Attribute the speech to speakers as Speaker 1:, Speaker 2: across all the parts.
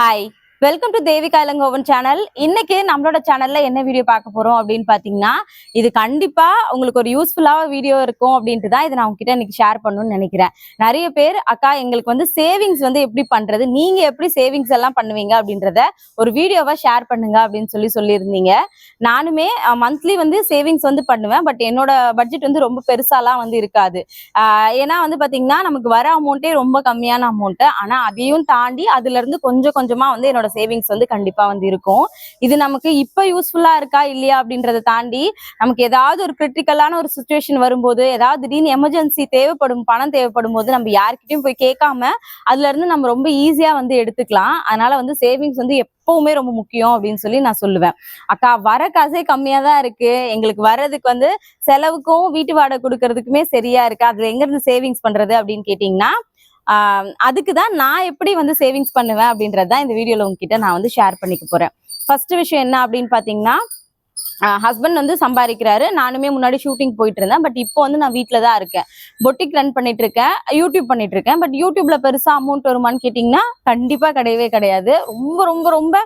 Speaker 1: Hi. Welcome to Devika Ilangovan channel இன்னைக்கு நம்மளோட சேனல்ல என்ன வீடியோ பார்க்க போறோம் அப்படின்னு பாத்தீங்கன்னா இது கண்டிப்பா உங்களுக்கு ஒரு யூஸ்ஃபுல்லாக வீடியோ இருக்கும் அப்படின்ட்டு தான் இதை நான் உங்ககிட்ட இன்னைக்கு ஷேர் பண்ணணும்னு நினைக்கிறேன். நிறைய பேர் அக்கா எங்களுக்கு வந்து சேவிங்ஸ் வந்து எப்படி பண்றது? நீங்க எப்படி சேவிங்ஸ் எல்லாம் பண்ணுவீங்க? அப்படின்றத ஒரு வீடியோவா ஷேர் பண்ணுங்க அப்படின்னு சொல்லி சொல்லியிருந்தீங்க. நானுமே மந்த்லி வந்து சேவிங்ஸ் வந்து பண்ணுவேன். பட் என்னோட பட்ஜெட் வந்து ரொம்ப பெருசாலாம் வந்து இருக்காது. ஏன்னா வந்து பாத்தீங்கன்னா நமக்கு வர அமௌண்ட்டே ரொம்ப கம்மியான அமௌண்ட் ஆனா அதையும் தாண்டி அதுல இருந்து கொஞ்சம் கொஞ்சமா வந்து என்னோட சேவிங்ஸ் வந்து கண்டிப்பா வந்து இருக்கும். இது நமக்கு இப்ப யூஸ்ஃபுல்லா இருக்கா இல்லையா அப்படின்றத தாண்டி நமக்கு ஏதாவது ஒரு கிரிட்டிக்கலான ஒரு சுச்சுவேஷன் வரும்போது ஏதாவது திடீர்னு எமர்ஜென்சி தேவைப்படும் பணம் தேவைப்படும் போது நம்ம யார்கிட்டயும் போய் கேட்காம அதுல இருந்து நம்ம ரொம்ப ஈஸியா வந்து எடுத்துக்கலாம். அதனால வந்து சேவிங்ஸ் வந்து எப்பவுமே ரொம்ப முக்கியம் அப்படின்னு சொல்லி நான் சொல்லுவேன். அக்கா வர காசே கம்மியா தான் இருக்கு. எங்களுக்கு வர்றதுக்கு வந்து செலவுக்கும் வீட்டு வாடகை கொடுக்கறதுக்குமே சரியா இருக்கு? அதுல எங்க இருந்து சேவிங்ஸ் பண்றது அப்படின்னு கேட்டீங்கன்னா அதுக்கு தான் நான் எப்படி வந்து சேவிங்ஸ் பண்ணுவேன் அப்படின்றது தான் இந்த வீடியோவில் உங்ககிட்ட நான் வந்து ஷேர் பண்ணிக்க போறேன். ஃபர்ஸ்ட் விஷயம் என்ன அப்படின்னு பார்த்தீங்கன்னா ஹஸ்பண்ட் வந்து சம்பாதிக்கிறாரு. நானுமே முன்னாடி ஷூட்டிங் போயிட்டு இருந்தேன் பட் இப்போ வந்து நான் வீட்டில் தான் இருக்கேன். பொட்டிக் ரன் பண்ணிட்டு இருக்கேன் யூடியூப் பண்ணிட்டு இருக்கேன் பட் யூடியூப்ல பெருசா அமௌண்ட் வருமான்னு கேட்டிங்கன்னா கண்டிப்பா கிடையவே கிடையாது. ரொம்ப ரொம்ப ரொம்ப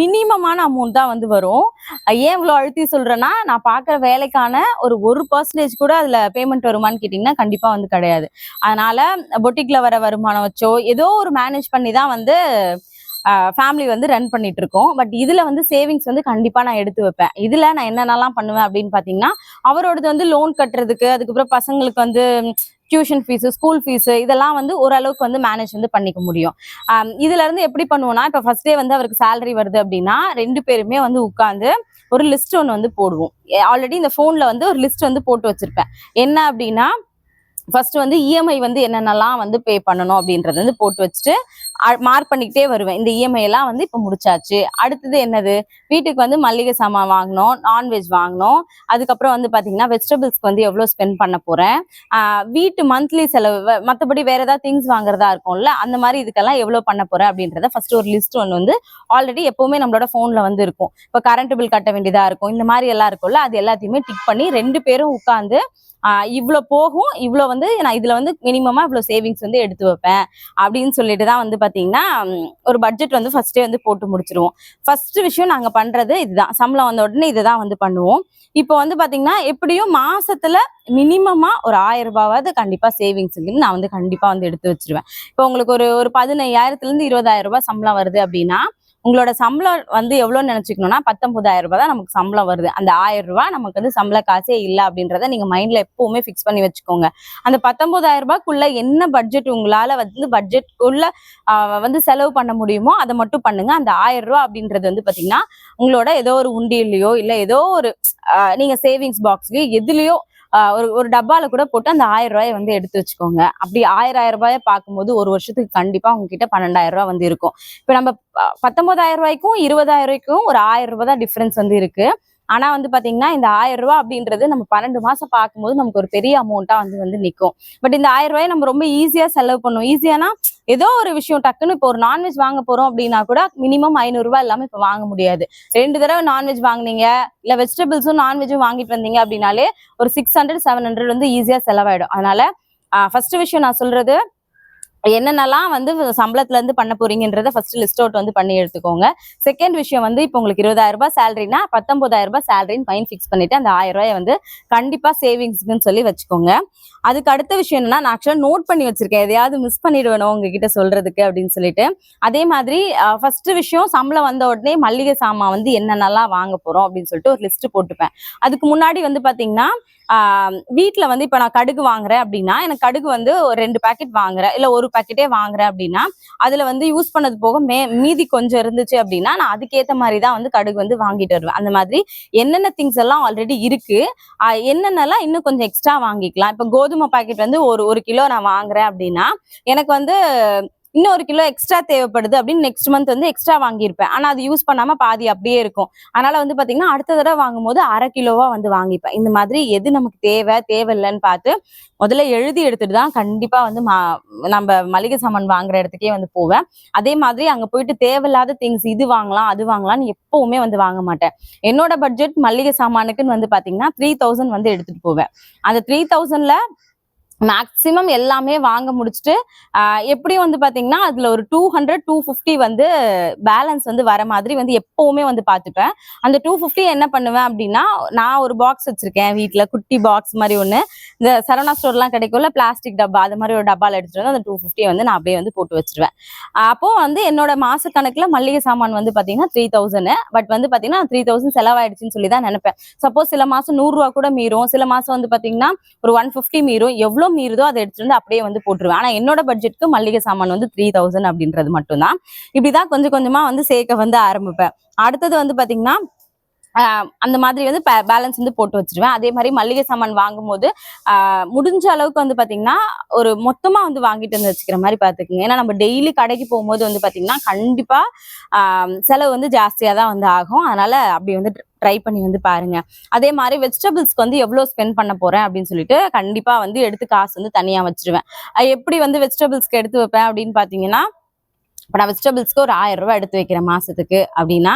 Speaker 1: மினிமமான அமௌண்ட் தான் வந்து வரும். ஏன் இவ்வளோ அழுத்தி சொல்றேன்னா நான் பார்க்குற வேலைக்கான ஒரு ஒரு பர்சன்டேஜ் கூட அதில் பேமெண்ட் வருமான்னு கேட்டிங்கன்னா கண்டிப்பாக வந்து கிடையாது. அதனால பொட்டிக்ல வர வருமானம் வச்சோ ஏதோ ஒரு மேனேஜ் பண்ணி தான் வந்து ஃபேமிலி வந்து ரன் பண்ணிட்டு இருக்கோம் பட் இதுல வந்து சேவிங்ஸ் வந்து கண்டிப்பா நான் எடுத்து வைப்பேன். இதுல நான் என்னென்னலாம் பண்ணுவேன் அப்படின்னு பாத்தீங்கன்னா அவரோடது வந்து லோன் கட்டுறதுக்கு அதுக்கப்புறம் பசங்களுக்கு வந்து டியூஷன் ஃபீஸு ஸ்கூல் ஃபீஸு இதெல்லாம் வந்து ஓரளவுக்கு வந்து மேனேஜ் வந்து பண்ணிக்க முடியும். இதுல இருந்து எப்படி பண்ணுவோம்னா இப்போ ஃபர்ஸ்ட் டே வந்து அவருக்கு சேலரி வருது அப்படின்னா ரெண்டு பேருமே வந்து உட்காந்து ஒரு லிஸ்ட் ஒன்று வந்து போடுவோம். ஆல்ரெடி இந்த ஃபோனில் வந்து ஒரு லிஸ்ட் வந்து போட்டு வச்சிருப்பேன். என்ன அப்படின்னா ஃபர்ஸ்ட் வந்து இஎம்ஐ வந்து என்னென்னலாம் வந்து பே பண்ணணும் அப்படின்றது வந்து போட்டு வச்சுட்டு மார்க் பண்ணிக்கிட்டே வருவேன். இந்த இஎம்ஐ எல்லாம் வந்து இப்போ முடிச்சாச்சு. அடுத்தது என்னது? வீட்டுக்கு வந்து மல்லிகை சாமான் வாங்கினோம் நான்வெஜ் வாங்கினோம் அதுக்கப்புறம் வந்து பார்த்தீங்கன்னா வெஜிடபிள்ஸ்க்கு வந்து எவ்வளோ ஸ்பெண்ட் பண்ண போகிறேன் வீட்டு மந்த்லி செலவு மற்றபடி வேற ஏதாவது திங்ஸ் வாங்குறதா இருக்கும்ல அந்த மாதிரி இதுக்கெல்லாம் எவ்வளோ பண்ண போகிறேன் அப்படின்றத ஃபர்ஸ்ட் ஒரு லிஸ்ட் ஒன்று வந்து ஆல்ரெடி எப்பவுமே நம்மளோட ஃபோனில் வந்து இருக்கும். இப்போ கரண்ட் பில் கட்ட வேண்டியதாக இருக்கும். இந்த மாதிரி எல்லாம் இருக்கும்ல அது எல்லாத்தையுமே டிக் பண்ணி ரெண்டு பேரும் உட்காந்து இவ்வளோ போகும் இவ்வளோ வந்து நான் இதில் வந்து மினிமமாக இவ்வளோ சேவிங்ஸ் வந்து எடுத்து வைப்பேன் அப்படின்னு சொல்லிட்டு தான் வந்து பார்த்தீங்கன்னா ஒரு பட்ஜெட் வந்து ஃபஸ்ட்டே வந்து போட்டு முடிச்சிருவோம். ஃபர்ஸ்ட் விஷயம் நாங்கள் பண்ணுறது இதுதான். சம்பளம் வந்த உடனே இதை தான் வந்து பண்ணுவோம். இப்போ வந்து பார்த்தீங்கன்னா எப்படியும் மாசத்துல மினிமமா ஒரு ஆயிரம் ரூபாவது கண்டிப்பா சேவிங்ஸ் நான் வந்து கண்டிப்பா வந்து எடுத்து வச்சிருவேன். இப்போ உங்களுக்கு ஒரு ஒரு பதினையாயிரத்துல இருந்து இருபதாயிரம் ரூபாய் சம்பளம் வருது அப்படின்னா உங்களோட சம்பளம் வந்து எவ்வளோன்னு நினைச்சுக்கணும்னா பத்தொன்பதாயிரம் ரூபாய் தான் நமக்கு சம்பளம் வருது. அந்த ஆயிரம் ரூபாய் நமக்கு வந்து சம்பள காசே இல்லை அப்படின்றத நீங்க மைண்ட்ல எப்பவுமே ஃபிக்ஸ் பண்ணி வச்சுக்கோங்க. அந்த பத்தொன்பதாயிரம் ரூபாய்க்குள்ள என்ன பட்ஜெட் உங்களால வந்து பட்ஜெட்குள்ள வந்து செலவு பண்ண முடியுமோ அதை மட்டும் பண்ணுங்க. அந்த ஆயிரம் ரூபாய் அப்படின்றது வந்து பாத்தீங்கன்னா உங்களோட ஏதோ ஒரு உண்டியிலையோ இல்ல ஏதோ ஒரு நீங்கள் நீங்க சேவிங்ஸ் பாக்ஸ்லயோ எதுலயோ ஒரு ஒரு டப்பால கூட போட்டு அந்த ஆயிரம் ரூபாயை வந்து எடுத்து வச்சுக்கோங்க. அப்படி ஆயிரம் ஆயிரம் ரூபாயை பார்க்கும்போது ஒரு வருஷத்துக்கு கண்டிப்பா உங்ககிட்ட பன்னெண்டாயிரம் ரூபாய் வந்து இருக்கும். இப்போ நம்ம ப- பத்தொன்பதாயிரம் ரூபாய்க்கும் இருபதாயிரம் ரூபாய்க்கும் ஒரு ஆயிரம் ரூபாய் தான் டிஃபரன்ஸ் வந்து இருக்கு. ஆனா வந்து பாத்தீங்கன்னா இந்த ஆயிரம் ரூபாய் அப்படின்றது நம்ம பன்னெண்டு மாசம் பார்க்கும்போது நமக்கு ஒரு பெரிய அமௌண்ட்டா வந்து வந்து நிற்கும் பட் இந்த ஆயிரம் ரூபாயை நம்ம ரொம்ப ஈஸியா செலவு பண்ணுவோம் ஈஸியானா ஏதோ ஒரு விஷயம் டக்குன்னு இப்போ ஒரு நான்வெஜ் வாங்க போறோம் அப்படின்னா கூட மினிமம் ஐநூறுரூவா ரூபாய் இல்லாம வாங்க முடியாது. ரெண்டு தடவை நான்வெஜ் வாங்குனீங்க இல்ல வெஜிடபிள்ஸும் நான்வெஜ்ஜும் வாங்கிட்டு வந்தீங்க அப்படின்னாலே ஒரு சிக்ஸ் ஹண்ட்ரட் செவன் ஹண்ட்ரட் வந்து ஈஸியா செலவாயிடும். அதனால ஃபர்ஸ்ட் விஷயம் நான் சொல்றது என்னென்னலாம் வந்து சம்பளத்துல இருந்து பண்ண போறீங்கன்றத ஃபர்ஸ்ட் லிஸ்ட் அவுட் வந்து பண்ணி எடுத்துக்கோங்க. செகண்ட் விஷயம் வந்து இப்போ உங்களுக்கு இருபதாயிரம் ரூபாய் சேலரினா பத்தொன்பதாயிரம் ரூபாய் சேலரின்னு ஃபைன் ஃபிக்ஸ் பண்ணிட்டு அந்த ஆயிரம் ரூபாய் வந்து கண்டிப்பா சேவிங்ஸ்க்குன்னு சொல்லி வச்சுக்கோங்க. அதுக்கு அடுத்த விஷயம் என்னன்னா நான் நோட் பண்ணி வச்சிருக்கேன். எதையாவது மிஸ் பண்ணிடுவேணும் உங்ககிட்ட சொல்றதுக்கு அப்படின்னு சொல்லிட்டு. அதே மாதிரி ஃபர்ஸ்ட் விஷயம் சம்பளம் வந்த உடனே மல்லிகை சாமான் வந்து என்னென்னலாம் வாங்க போறோம் அப்படின்னு சொல்லிட்டு ஒரு லிஸ்ட் போட்டுப்பேன். அதுக்கு முன்னாடி வந்து பாத்தீங்கன்னா வீட்டில் வந்து இப்போ நான் கடுகு வாங்குறேன் அப்படின்னா எனக்கு கடுகு வந்து ஒரு ரெண்டு பேக்கெட் வாங்குறேன். இல்லை ஒரு பாக்கெட்டே வாங்குறேன் அப்படின்னா அதில் வந்து யூஸ் பண்ணது போக மே மீதி கொஞ்சம் இருந்துச்சு அப்படின்னா நான் அதுக்கேற்ற மாதிரி தான் வந்து கடுகு வந்து வாங்கிட்டு வருவேன். அந்த மாதிரி என்னென்ன திங்ஸ் எல்லாம் ஆல்ரெடி இருக்கு என்னென்னலாம் இன்னும் கொஞ்சம் எக்ஸ்ட்ரா வாங்கிக்கலாம். இப்போ கோதுமை பாக்கெட் வந்து ஒரு ஒரு கிலோ நான் வாங்குறேன் அப்படின்னா எனக்கு வந்து இன்னும் ஒரு கிலோ எக்ஸ்ட்ரா தேவைப்படுது அப்படின்னு நெக்ஸ்ட் மந்த் வந்து எக்ஸ்ட்ரா வாங்கியிருப்பேன். ஆனால் அது யூஸ் பண்ணாமல் பாதி அப்படியே இருக்கும். அதனால வந்து பார்த்தீங்கன்னா அடுத்த தடவை வாங்கும்போது அரை கிலோவாக வந்து வாங்கிப்பேன். இந்த மாதிரி எது நமக்கு தேவை தேவையில்லைன்னு பார்த்து முதல்ல எழுதி எடுத்துட்டு தான் கண்டிப்பாக வந்து மா- நம்ம மளிகை சாமான் வாங்குற இடத்துக்கே வந்து போவேன். அதே மாதிரி அங்கே போயிட்டு தேவையில்லாத திங்ஸ் இது வாங்கலாம் அது வாங்கலாம்னு எப்பவுமே வந்து வாங்க மாட்டேன். என்னோட பட்ஜெட் மளிகை சாமானுக்குன்னு வந்து பார்த்தீங்கன்னா த்ரீ தௌசண்ட் வந்து எடுத்துட்டு போவேன். அந்த த்ரீ தௌசண்ட்ல மேக்ஸிமம் எல்லாமே வாங்க முடிச்சுட்டு எப்படியும் வந்து பார்த்தீங்கன்னா அதில் ஒரு டூ ஹண்ட்ரட் டூ ஃபிஃப்டி வந்து பேலன்ஸ் வந்து வர மாதிரி வந்து எப்போவுமே வந்து பார்த்துப்பேன் அந்த டூ ஃபிஃப்டி என்ன பண்ணுவேன் அப்படின்னா நான் ஒரு பாக்ஸ் வச்சிருக்கேன் வீட்டில் குட்டி பாக்ஸ் மாதிரி ஒன்று இந்த சரவணா ஸ்டோர்லாம் கிடைக்கும்ல பிளாஸ்டிக் டப்பா அது மாதிரி ஒரு டப்பாவில் எடுத்துகிட்டு வந்து அந்த டூ ஃபிஃப்டியை வந்து நான் அப்படியே வந்து போட்டு வச்சிருவேன். அப்போது வந்து என்னோட மாச கணக்கில் மல்லிகை சாமான் வந்து பார்த்தீங்கன்னா த்ரீ தௌசண்ட் பட் வந்து பார்த்தீங்கன்னா த்ரீ தௌசண்ட் செலவாயிடுச்சுன்னு சொல்லி தான் நினைப்பேன். சப்போஸ் சில மாதம் நூறுரூவா கூட மீறும். சில மாதம் வந்து பார்த்தீங்கன்னா ஒரு ஒன் ஃபிஃப்டி மீறும். எவ்வளோ எவ்வளோ மீறுதோ அதை எடுத்துட்டு வந்து அப்படியே வந்து போட்டுருவேன். ஆனா என்னோட பட்ஜெட்க்கு மல்லிகை சாமான் வந்து த்ரீ தௌசண்ட் அப்படின்றது மட்டும்தான். இப்படிதான் கொஞ்சம் கொஞ்சமா வந்து சேர்க்க வந்து ஆரம்பிப்பேன். அடுத்தது வந்து பாத்தீங்கன்னா அந்த மாதிரி வந்து பேலன்ஸ் வந்து போட்டு வச்சிருவேன். அதே மாதிரி மளிகை சாமான் வாங்கும்போது முடிஞ்ச அளவுக்கு வந்து பாத்தீங்கன்னா ஒரு மொத்தமா வந்து வாங்கிட்டு வந்து வச்சுக்கிற மாதிரி பாத்துக்கோங்க. ஏன்னா நம்ம டெய்லி கடைக்கு போகும்போது வந்து பாத்தீங்கன்னா கண்டிப்பா செலவு வந்து ஜாஸ்தியா தான் வந்து ஆகும். அதனால அப்படி வந்து ட்ரை பண்ணி வந்து பாருங்க. அதே மாதிரி வெஜிடபிள்ஸ்க்கு வந்து எவ்வளவு ஸ்பெண்ட் பண்ண போறேன் அப்படின்னு சொல்லிட்டு கண்டிப்பா வந்து எடுத்து காசு வந்து தனியா வச்சிருவேன். எப்படி வந்து வெஜிடபிள்ஸ்க்கு எடுத்து வைப்பேன் அப்படின்னு பாத்தீங்கன்னா இப்போ நான் வெஜிடபிள்ஸ்க்கு ஒரு ஆயிரம் ரூபாய் எடுத்து வைக்கிறேன் மாசத்துக்கு அப்படின்னா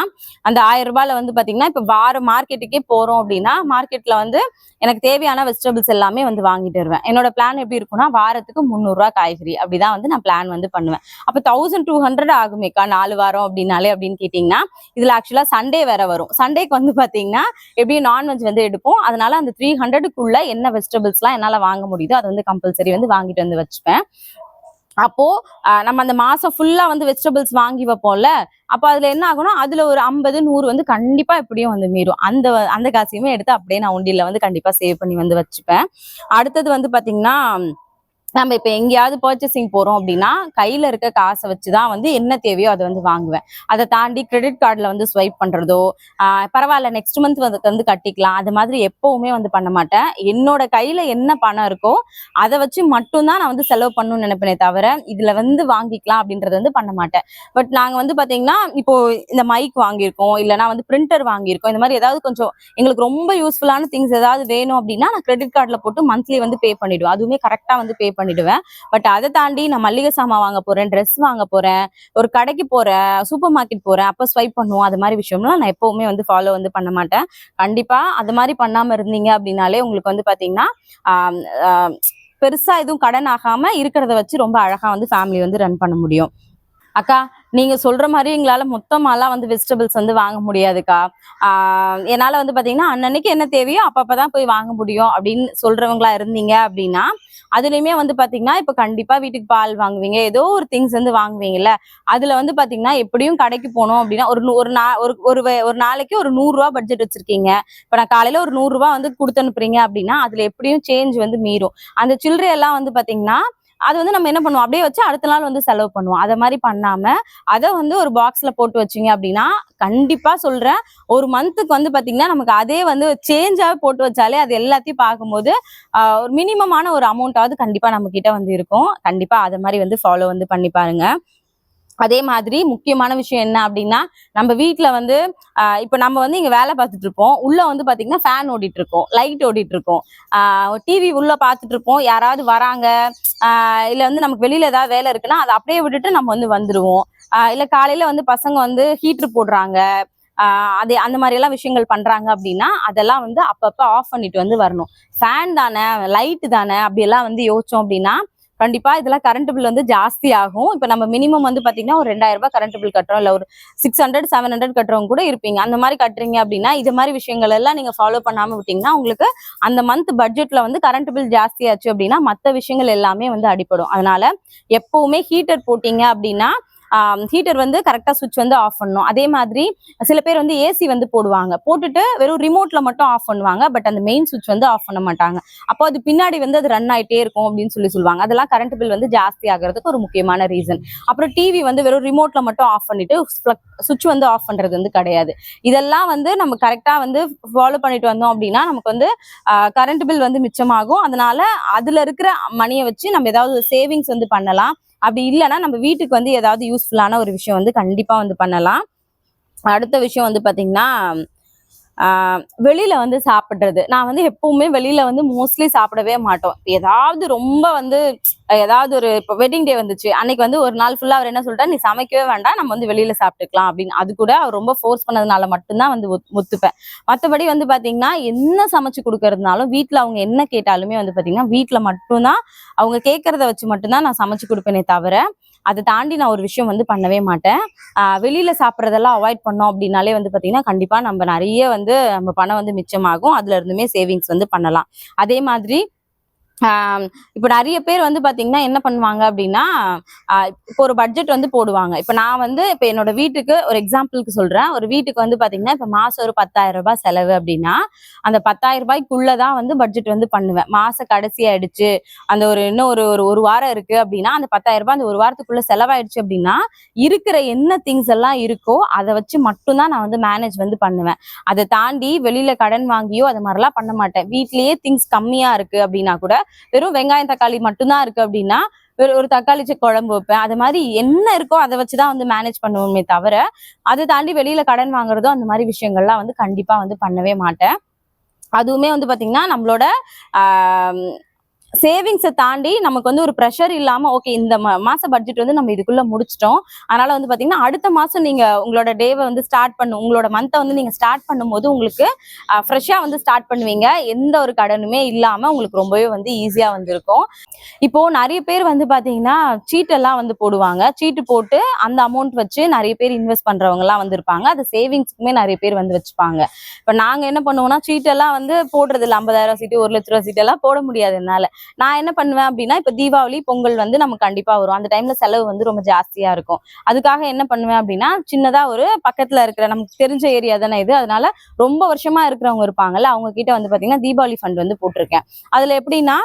Speaker 1: அந்த ஆயிரம் ரூபாயில வந்து பாத்தீங்கன்னா இப்போ வார மார்க்கெட்டுக்கே போறோம் அப்படின்னா மார்க்கெட்ல வந்து எனக்கு தேவையான வெஜிடபிள்ஸ் எல்லாமே வந்து வாங்கிட்டு வருவேன். என்னோட பிளான் எப்படி இருக்கும்னா வாரத்துக்கு முந்நூறுரூவா காய்கறி. அப்படிதான் வந்து நான் பிளான் வந்து பண்ணுவேன். அப்போ தௌசண்ட் டூ ஹண்ட்ரட் ஆகுமேக்கா? நாலு வாரம் அப்படின்னாலே அப்படின்னு கேட்டிங்கன்னா இதுல ஆக்சுவலா சண்டே வேற வரும். சண்டேக்கு வந்து பாத்தீங்கன்னா எப்படியும் நான்வெஜ் வந்து எடுப்போம். அதனால அந்த த்ரீ ஹண்ட்ரடுக்குள்ள என்ன வெஜிடபிள்ஸ்லாம் என்னால வாங்க முடியுதோ அது வந்து கம்பல்சரி வந்து வாங்கிட்டு வந்து வச்சுப்பேன். அப்போ நம்ம அந்த மாசம் ஃபுல்லா வந்து வெஜிடபிள்ஸ் வாங்கி வைப்போம்ல அப்போ அதுல என்ன ஆகும்னா அதுல ஒரு ஐம்பது நூறு வந்து கண்டிப்பா எப்படியும் வந்து மீறும். அந்த அந்த காசையுமே எடுத்து அப்படியே நான் உண்டியில வந்து கண்டிப்பா சேவ் பண்ணி வந்து வச்சுப்பேன். அடுத்தது வந்து பாத்தீங்கன்னா நம்ம இப்ப எங்கேயாவது பர்ச்சேசிங் போறோம் அப்படின்னா கையில இருக்க காசை வச்சுதான் வந்து என்ன தேவையோ அதை வந்து வாங்குவேன். அதை தாண்டி கிரெடிட் கார்டுல வந்து ஸ்வைப் பண்றதோ பரவாயில்ல நெக்ஸ்ட் மந்த் வந்து வந்து கட்டிக்கலாம். அது மாதிரி எப்பவுமே வந்து பண்ண மாட்டேன். என்னோட கையில என்ன பணம் இருக்கோ அதை வச்சு மட்டும்தான் நான் வந்து செலவு பண்ணணும்னு நினைப்பேனே தவிர இதுல வந்து வாங்கிக்கலாம் அப்படின்றது வந்து பண்ண மாட்டேன். பட் நாங்க வந்து பாத்தீங்கன்னா இப்போ இந்த மைக் வாங்கியிருக்கோம் இல்லைன்னா வந்து பிரிண்டர் வாங்கியிருக்கோம் இந்த மாதிரி ஏதாவது கொஞ்சம் எங்களுக்கு ரொம்ப யூஸ்ஃபுல்லான திங்ஸ் ஏதாவது வேணும் அப்படின்னா நான் கிரெடிட் கார்டுல போட்டு மந்த்லி வந்து பே பண்ணிடுவேன். அதுவுமே கரெக்டா வந்து பே பண்ணிடுவேன். பட் அதை தாண்டி நான் மல்லிகை சாமான் வாங்க போறேன் ட்ரெஸ் வாங்க போறேன் ஒரு கடைக்கு போறேன் சூப்பர் மார்க்கெட் போறேன் அப்போ ஸ்வைப் பண்ணுவோம். அது மாதிரி விஷயம்லாம் நான் எப்பவுமே வந்து ஃபாலோ வந்து பண்ண மாட்டேன். கண்டிப்பா அது மாதிரி பண்ணாம இருந்தீங்க அப்படின்னாலே உங்களுக்கு வந்து பாத்தீங்கன்னா பெருசா எதுவும் கடன் ஆகாம இருக்கிறத வச்சு ரொம்ப அழகா வந்து ஃபேமிலி வந்து ரன் பண்ண முடியும். அக்கா நீங்க சொல்ற மாதிரி எங்களால மொத்தமாலாம் வந்து வெஜிடபிள்ஸ் வந்து வாங்க முடியாதுக்கா. என்னால வந்து பாத்தீங்கன்னா அன்னன்னைக்கு என்ன தேவையோ அப்பப்பதான் போய் வாங்க முடியும் அப்படின்னு சொல்றவங்களா இருந்தீங்க அப்படின்னா அதுலயுமே வந்து பாத்தீங்கன்னா இப்ப கண்டிப்பா வீட்டுக்கு பால் வாங்குவீங்க. ஏதோ ஒரு திங்ஸ் வந்து வாங்குவீங்கல்ல. அதுல வந்து பாத்தீங்கன்னா எப்படியும் கடைக்கு போனோம் அப்படின்னா ஒரு ஒரு நா ஒரு ஒரு நாளைக்கு ஒரு நூறு ரூபா பட்ஜெட் வச்சிருக்கீங்க. இப்ப நான் காலையில ஒரு நூறு வந்து கொடுத்து அனுப்புறீங்க அப்படின்னா அதுல எப்படியும் சேஞ்ச் வந்து மீறும். அந்த சில்லறை எல்லாம் வந்து பாத்தீங்கன்னா அது வந்து நம்ம என்ன பண்ணுவோம்? அப்படியே வச்சு அடுத்த நாள் வந்து செலவு பண்ணுவோம். அதை மாதிரி பண்ணாம அதை வந்து ஒரு பாக்ஸ்ல போட்டு வச்சீங்க அப்படின்னா கண்டிப்பா சொல்றேன். ஒரு மந்த்துக்கு வந்து பாத்தீங்கன்னா நமக்கு அதே வந்து சேஞ்சாவே போட்டு வச்சாலே அது எல்லாத்தையும் பார்க்கும்போது ஒரு மினிமமான ஒரு அமௌண்ட்டாவது கண்டிப்பா நம்ம கிட்ட வந்து இருக்கும். கண்டிப்பா அதை மாதிரி வந்து ஃபாலோ வந்து பண்ணி பாருங்க. அதே மாதிரி முக்கியமான விஷயம் என்ன அப்படின்னா நம்ம வீட்டில் வந்து இப்போ நம்ம வந்து இங்கே வேலை பார்த்துட்டு இருப்போம். உள்ளே வந்து பார்த்தீங்கன்னா ஃபேன் ஓடிட்டு இருக்கோம் லைட் ஓடிட்டு இருக்கோம் டிவி உள்ளே பார்த்துட்டு இருப்போம். யாராவது வராங்க இல்லை வந்து நமக்கு வெளியில் ஏதாவது வேலை இருக்குன்னா அதை அப்படியே விட்டுட்டு நம்ம வந்து வந்துடுவோம் இல்லை காலையில் வந்து பசங்க வந்து ஹீட்டர் போடுறாங்க. ஆஹ் அது அந்த மாதிரி எல்லாம் விஷயங்கள் பண்றாங்க அப்படின்னா அதெல்லாம் வந்து அப்பப்போ ஆஃப் பண்ணிட்டு வந்து வரணும். ஃபேன் தானே லைட்டு தானே அப்படியெல்லாம் வந்து யோசிச்சோம் அப்படின்னா கண்டிப்பா இதெல்லாம் கரண்ட் பில் வந்து ஜாஸ்தி ஆகும். இப்ப நம்ம மினிமம் வந்து பாத்தீங்கன்னா ஒரு ரெண்டாயிரம் ரூபாய் கரண்ட் பில் கட்டுறோம். இல்ல ஒரு சிக்ஸ் ஹண்ட்ரட் செவன் ஹண்ட்ரட் கட்டுறவங்க கூட இருப்பீங்க. அந்த மாதிரி கட்டுறீங்க அப்படின்னா இது மாதிரி விஷயங்கள் எல்லாம் நீங்க ஃபாலோ பண்ணாம விட்டீங்கன்னா உங்களுக்கு அந்த மந்த் பட்ஜெட்ல வந்து கரண்ட் பில் ஜாஸ்தியாச்சு அப்படின்னா மத்த விஷயங்கள் எல்லாமே வந்து அடிப்படும் அதனால எப்பவுமே ஹீட்டர் போட்டீங்க அப்படின்னா ஹீட்டர் வந்து கரெக்டாக சுவிட்ச் வந்து ஆஃப் பண்ணணும். அதே மாதிரி சில பேர் வந்து ஏசி வந்து போடுவாங்க. போட்டுட்டு வெறும் ரிமோட்ல மட்டும் ஆஃப் பண்ணுவாங்க பட் அந்த மெயின் சுவிட்ச் வந்து ஆஃப் பண்ண மாட்டாங்க. அப்போ அது பின்னாடி வந்து அது ரன் ஆகிட்டே இருக்கும் அப்படின்னு சொல்லி சொல்லுவாங்க. அதெல்லாம் கரண்ட் பில் வந்து ஜாஸ்தி ஆகிறதுக்கு ஒரு முக்கியமான ரீசன் அப்புறம் டிவி வந்து வெறும் ரிமோட்ல மட்டும் ஆஃப் பண்ணிட்டு சுவிட்ச் வந்து ஆஃப் பண்றது வந்து கிடையாது. இதெல்லாம் வந்து நம்ம கரெக்டாக வந்து ஃபாலோ பண்ணிட்டு வந்தோம் அப்படின்னா நமக்கு வந்து கரண்ட் பில் வந்து மிச்சமாகும். அதனால அதுல இருக்கிற மணியை வச்சு நம்ம ஏதாவது சேவிங்ஸ் வந்து பண்ணலாம். அப்படி இல்லைன்னா நம்ம வீட்டுக்கு வந்து ஏதாவது யூஸ்ஃபுல்லான ஒரு விஷயம் வந்து கண்டிப்பாக வந்து பண்ணலாம். அடுத்த விஷயம் வந்து பார்த்தீங்கன்னா வெளியில வந்து சாப்பிடுறது. நான் வந்து எப்பவுமே வெளியில வந்து மோஸ்ட்லி சாப்பிடவே மாட்டோம். ஏதாவது ரொம்ப வந்து ஏதாவது ஒரு இப்போ வெட்டிங் டே வந்துச்சு. அன்னைக்கு வந்து ஒரு நாள் ஃபுல்லா அவர் என்ன சொல்லிட்டா நீ சமைக்கவே வேண்டாம். நம்ம வந்து வெளியில சாப்பிட்டுக்கலாம். அப்படின்னு. அது கூட அவர் ரொம்ப ஃபோர்ஸ் பண்ணதுனால மட்டும்தான் வந்து ஒத்துப்பேன். மற்றபடி வந்து பாத்தீங்கன்னா என்ன சமைச்சு கொடுக்கறதுனாலும் வீட்டில் அவங்க என்ன கேட்டாலுமே வந்து பாத்தீங்கன்னா வீட்டில் மட்டும்தான் அவங்க கேட்கறத வச்சு மட்டும்தான் நான் சமைச்சு கொடுப்பேனே தவிர அதை தாண்டி நான் ஒரு விஷயம் வந்து பண்ணவே மாட்டேன். வெளியில சாப்பிட்றதெல்லாம் அவாய்ட் பண்ணோம் அப்படின்னாலே வந்து பாத்தீங்கன்னா கண்டிப்பா நம்ம நிறைய வந்து நம்ம பணம் வந்து மிச்சமாகும். அதுல இருந்துமே சேவிங்ஸ் வந்து பண்ணலாம். அதே மாதிரி இப்போ நிறைய பேர் வந்து பாத்தீங்கன்னா என்ன பண்ணுவாங்க அப்படின்னா இப்போ ஒரு பட்ஜெட் வந்து போடுவாங்க. இப்போ நான் வந்து இப்போ என்னோட வீட்டுக்கு ஒரு எக்ஸாம்பிளுக்கு சொல்றேன். ஒரு வீட்டுக்கு வந்து பாத்தீங்கன்னா இப்போ மாசம் ஒரு பத்தாயிரம் ரூபாய் செலவு அப்படின்னா அந்த பத்தாயிரம் ரூபாய்க்குள்ளதான் வந்து பட்ஜெட் வந்து பண்ணுவேன். மாச கடைசி ஆயிடுச்சு. அந்த ஒரு இன்னும் ஒரு ஒரு ஒரு வாரம் இருக்கு அப்படின்னா அந்த பத்தாயிரம் ரூபாய் அந்த ஒரு வாரத்துக்குள்ள செலவாயிடுச்சு அப்படின்னா இருக்கிற என்ன திங்ஸ் எல்லாம் இருக்கோ அதை வச்சு மட்டும்தான் நான் வந்து மேனேஜ் வந்து பண்ணுவேன். அதை தாண்டி வெளியில கடன் வாங்கியோ அது மாதிரிலாம் பண்ண மாட்டேன். வீட்லயே திங்ஸ் கம்மியா இருக்கு அப்படின்னா கூட வெறும் வெங்காயம் தக்காளி மட்டும்தான் இருக்கு அப்படின்னா ஒரு ஒரு தக்காளி குழம்பு வைப்பேன். அது மாதிரி என்ன இருக்கோ அதை வச்சுதான் வந்து மேனேஜ் பண்ணுவோமே தவிர அதை தாண்டி வெளியில கடன் வாங்குறதோ அந்த மாதிரி விஷயங்கள்லாம் வந்து கண்டிப்பா வந்து பண்ணவே மாட்டேன். அதுவுமே வந்து பாத்தீங்கன்னா நம்மளோட சேவிங்ஸை தாண்டி நமக்கு வந்து ஒரு ப்ரெஷர் இல்லாமல் ஓகே இந்த மா- மாச பட்ஜெட் வந்து நம்ம இதுக்குள்ள முடிச்சிட்டோம். அதனால வந்து பார்த்தீங்கன்னா அடுத்த மாதம் நீங்கள் உங்களோட டேவை வந்து ஸ்டார்ட் பண்ணும் உங்களோட மந்த்தை வந்து நீங்கள் ஸ்டார்ட் பண்ணும்போது உங்களுக்கு ஃப்ரெஷ்ஷாக வந்து ஸ்டார்ட் பண்ணுவீங்க. எந்த ஒரு கடனுமே இல்லாமல் உங்களுக்கு ரொம்பவே வந்து ஈஸியாக வந்துருக்கும். இப்போது இப்போ நிறைய பேர் வந்து பார்த்தீங்கன்னா சீட்டெல்லாம் வந்து போடுவாங்க. சீட்டு போட்டு அந்த அமௌண்ட் வச்சு நிறைய பேர் இன்வெஸ்ட் பண்ணுறவங்கலாம் வந்திருப்பாங்க. அது சேவிங்ஸ்க்குமே நிறைய பேர் வந்து வச்சுப்பாங்க. இப்போ நாங்கள் என்ன பண்ணுவோம்னா சீட்டெல்லாம் வந்து போடுறது இல்லை ஐம்பதாயிரம் சீட்டு ஒரு லட்ச ரூபா சீட்டெல்லாம் போட முடியாது என்னால். நான் என்ன பண்ணுவேன் அப்படின்னா இப்ப தீபாவளி பொங்கல் வந்து நமக்கு கண்டிப்பா வரும். அந்த டைம்ல செலவு வந்து ரொம்ப ஜாஸ்தியா இருக்கும். அதுக்காக என்ன பண்ணுவேன் அப்படின்னா சின்னதா ஒரு பக்கத்துல இருக்கிற நமக்கு தெரிஞ்ச ஏரியா தானே இது. அதனால ரொம்ப வருஷமா இருக்கிறவங்க இருப்பாங்கல்ல அவங்க கிட்ட வந்து பாத்தீங்கன்னா தீபாவளி ஃபண்ட் வந்து போட்டிருக்கேன். அதுல எப்படின்னா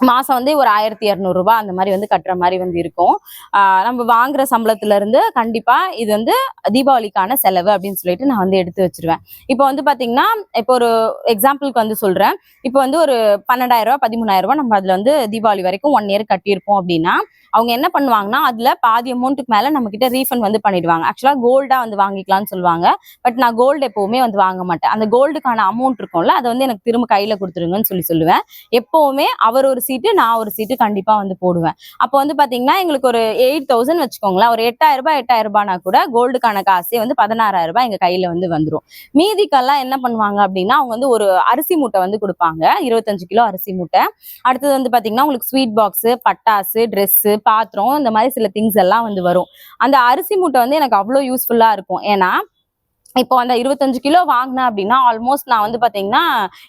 Speaker 1: மாசம் வந்து ஒரு ஆயிரத்தி இரநூறுபா அந்த மாதிரி வந்து கட்டுற மாதிரி வந்து இருக்கும். ஆஹ் நம்ம வாங்குற சம்பளத்துல இருந்து கண்டிப்பா இது வந்து தீபாவளிக்கான செலவு அப்படின்னு சொல்லிட்டு நான் வந்து எடுத்து வச்சிருவேன். இப்போ வந்து பாத்தீங்கன்னா இப்போ ஒரு எக்ஸாம்பிளுக்கு வந்து சொல்றேன். இப்போ வந்து ஒரு பன்னெண்டாயிரம் ரூபாய் பதிமூணாயிரம் ரூபாய் நம்ம அதுல வந்து தீபாவளி வரைக்கும் ஒன் இயர் கட்டியிருப்போம் அப்படின்னா அவங்க என்ன பண்ணுவாங்கன்னா அதுல பாதி அமௌண்ட்டுக்கு மேல நம்ம கிட்ட ரீஃபண்ட் வந்து பண்ணிடுவாங்க. ஆக்சுவலா கோல்டா வந்து வாங்கிக்கலாம்னு சொல்லுவாங்க. பட் நான் கோல்டு எப்பவுமே வந்து வாங்க மாட்டேன். அந்த கோல்டுக்கான அமௌண்ட் இருக்கும்ல அதை வந்து எனக்கு திரும்ப கையில கொடுத்துருங்கன்னு சொல்லி சொல்லுவேன். எப்பவுமே அவர் ஒரு சீட்டு நான் ஒரு சீட்டு கண்டிப்பா வந்து போடுவேன். அப்போ வந்து பாத்தீங்கன்னா எங்களுக்கு ஒரு எயிட் தௌசண்ட் வச்சுக்கோங்களேன். ஒரு எட்டாயிரம் ரூபாய் எட்டாயிரம் ரூபாய்னா கூட கோல்டுக்கான காசே வந்து பதினாறாயிரம் ரூபாய் எங்க கையில வந்து வந்துடும் மீதிக்கெல்லாம் என்ன பண்ணுவாங்க அப்படின்னா அவங்க வந்து ஒரு அரிசி மூட்டை வந்து கொடுப்பாங்க. இருபத்தஞ்சு கிலோ அரிசி மூட்டை. அடுத்தது வந்து பாத்தீங்கன்னா உங்களுக்கு ஸ்வீட் பாக்ஸ் பட்டாசு ட்ரெஸ்ஸு பாத்திரம் இந்த மாதிரி சில திங்ஸ் எல்லாம் வந்து வரும். அந்த அரிசி மூட்டை வந்து எனக்கு அவ்வளோ யூஸ்ஃபுல்லாக இருக்கும். ஏன்னா இப்போ அந்த இருபத்தஞ்சு கிலோ வாங்கினேன் அப்படின்னா ஆல்மோஸ்ட் நான் வந்து பார்த்தீங்கன்னா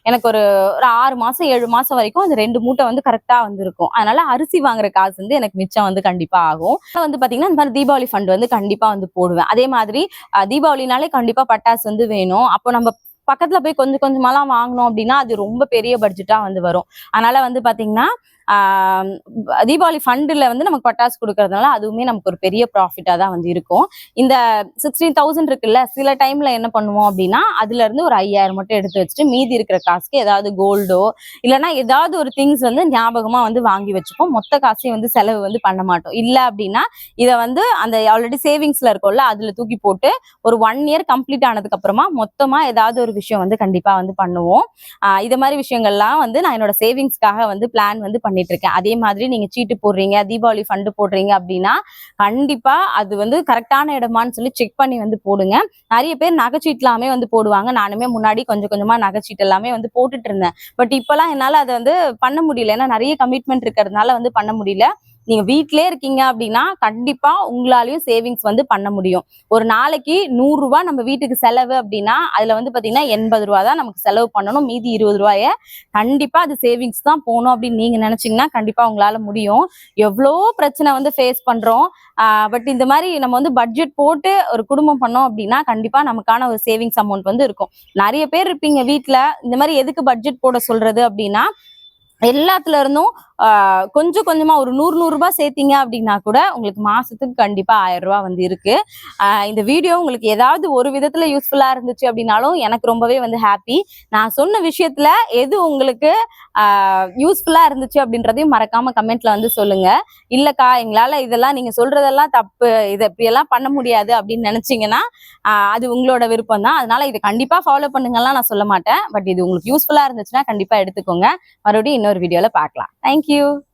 Speaker 1: எனக்கு ஒரு ஒரு ஆறு மாதம் ஏழு மாதம் வரைக்கும் அந்த ரெண்டு மூட்டை வந்து கரெக்டாக வந்துருக்கும் அதனால அரிசி வாங்குற காசு வந்து எனக்கு மிச்சம் வந்து கண்டிப்பாக ஆகும். வந்து பார்த்தீங்கன்னா இந்த மாதிரி தீபாவளி ஃபண்ட் வந்து கண்டிப்பாக வந்து போடுவேன். அதே மாதிரி தீபாவளினாலே கண்டிப்பாக பட்டாசு வந்து வேணும். அப்போ நம்ம பக்கத்துல போய் கொஞ்சம் கொஞ்சமாலாம் வாங்கினோம் அப்படின்னா அது ரொம்ப பெரிய பட்ஜெட்டா வந்து வரும். அதனால வந்து பாத்தீங்கன்னா தீபாவளி ஃபண்டில் வந்து நமக்கு பட்டாசு கொடுக்கறதுனால அதுவுமே நமக்கு ஒரு பெரிய ப்ராஃபிட்டாக தான் வந்து இருக்கும். இந்த சிக்ஸ்டீன் தௌசண்ட் இருக்குல்ல சில டைமில் என்ன பண்ணுவோம் அப்படின்னா அதுலேருந்து ஒரு ஐயாயிரம் மட்டும் எடுத்து வச்சுட்டு மீதி இருக்கிற காசுக்கு ஏதாவது கோல்டோ இல்லைன்னா ஏதாவது ஒரு திங்ஸ் வந்து ஞாபகமாக வந்து வாங்கி வச்சுப்போம். மொத்த காசையும் வந்து செலவு வந்து பண்ண மாட்டோம். இல்லை அப்படின்னா இதை வந்து அந்த ஆல்ரெடி சேவிங்ஸில் இருக்கும்ல அதில் தூக்கி போட்டு ஒரு ஒன் இயர் கம்ப்ளீட் ஆனதுக்கப்புறமா மொத்தமாக ஏதாவது ஒரு விஷயம் வந்து கண்டிப்பாக வந்து பண்ணுவோம். இது மாதிரி விஷயங்கள்லாம் வந்து நான் என்னோட சேவிங்ஸ்க்காக வந்து பிளான் வந்து பண்ணிட்டு இருக்கேன் அதே மாதிரி நீங்க சீட்டு போடுறீங்க தீபாவளி ஃபண்டு போடுறீங்க அப்படின்னா கண்டிப்பா அது வந்து கரெக்டான இடமான்னு சொல்லி செக் பண்ணி வந்து போடுங்க. நிறைய பேர் நகைச்சீட்டு எல்லாமே வந்து போடுவாங்க. நானுமே முன்னாடி கொஞ்சம் கொஞ்சமா நகைச்சீட்டு எல்லாமே வந்து போட்டுட்டு இருந்தேன். பட் இப்பெல்லாம் என்னால அதை வந்து பண்ண முடியல. ஏன்னா நிறைய கமிட்மெண்ட் இருக்கிறதுனால வந்து பண்ண முடியல. நீங்க வீட்டிலே இருக்கீங்க அப்படின்னா கண்டிப்பா உங்களாலையும் சேவிங்ஸ் வந்து பண்ண முடியும். ஒரு நாளைக்கு நூறு ரூபாய் நம்ம வீட்டுக்கு செலவு அப்படின்னா அதுல வந்து பாத்தீங்கன்னா எண்பது ரூபா தான் நமக்கு செலவு பண்ணணும். மீதி இருபது ரூபாய கண்டிப்பா அது சேவிங்ஸ் தான் போகணும் அப்படின்னு நீங்க நினைச்சீங்கன்னா கண்டிப்பா உங்களால முடியும். எவ்வளோ பிரச்சனை வந்து ஃபேஸ் பண்றோம். பட் இந்த மாதிரி நம்ம வந்து பட்ஜெட் போட்டு ஒரு குடும்பம் பண்ணோம் அப்படின்னா கண்டிப்பா நமக்கான ஒரு சேவிங்ஸ் அமௌண்ட் வந்து இருக்கும். நிறைய பேர் இருப்பீங்க வீட்டுல இந்த மாதிரி எதுக்கு பட்ஜெட் போட சொல்றது அப்படின்னா எல்லாத்துல இருந்தும் கொஞ்சம் கொஞ்சமா ஒரு நூறு நூறுரூபா சேர்த்தீங்க அப்படின்னா கூட உங்களுக்கு மாசத்துக்கு கண்டிப்பா ஆயிரம் ரூபாய் வந்து இருக்கு. இந்த வீடியோ உங்களுக்கு ஏதாவது ஒரு விதத்துல யூஸ்ஃபுல்லா இருந்துச்சு அப்படின்னாலும் எனக்கு ரொம்பவே வந்து ஹாப்பி நான் சொன்ன விஷயத்துல எது உங்களுக்கு யூஸ்ஃபுல்லா இருந்துச்சு அப்படின்றதையும் மறக்காம கமெண்ட்ல வந்து சொல்லுங்க. இல்லக்கா எங்களால இதெல்லாம் நீங்க சொல்றதெல்லாம் தப்பு இதை இப்படியெல்லாம் பண்ண முடியாது அப்படின்னு நினைச்சீங்கன்னா அது உங்களோட விருப்பம் தான். அதனால இதை கண்டிப்பா ஃபாலோ பண்ணுங்கலாம் நான் சொல்ல மாட்டேன். பட் இது உங்களுக்கு யூஸ்ஃபுல்லா இருந்துச்சுன்னா கண்டிப்பா எடுத்துக்கோங்க. மறுபடியும் இன்னொரு வீடியோல பார்க்கலாம். Thank you you.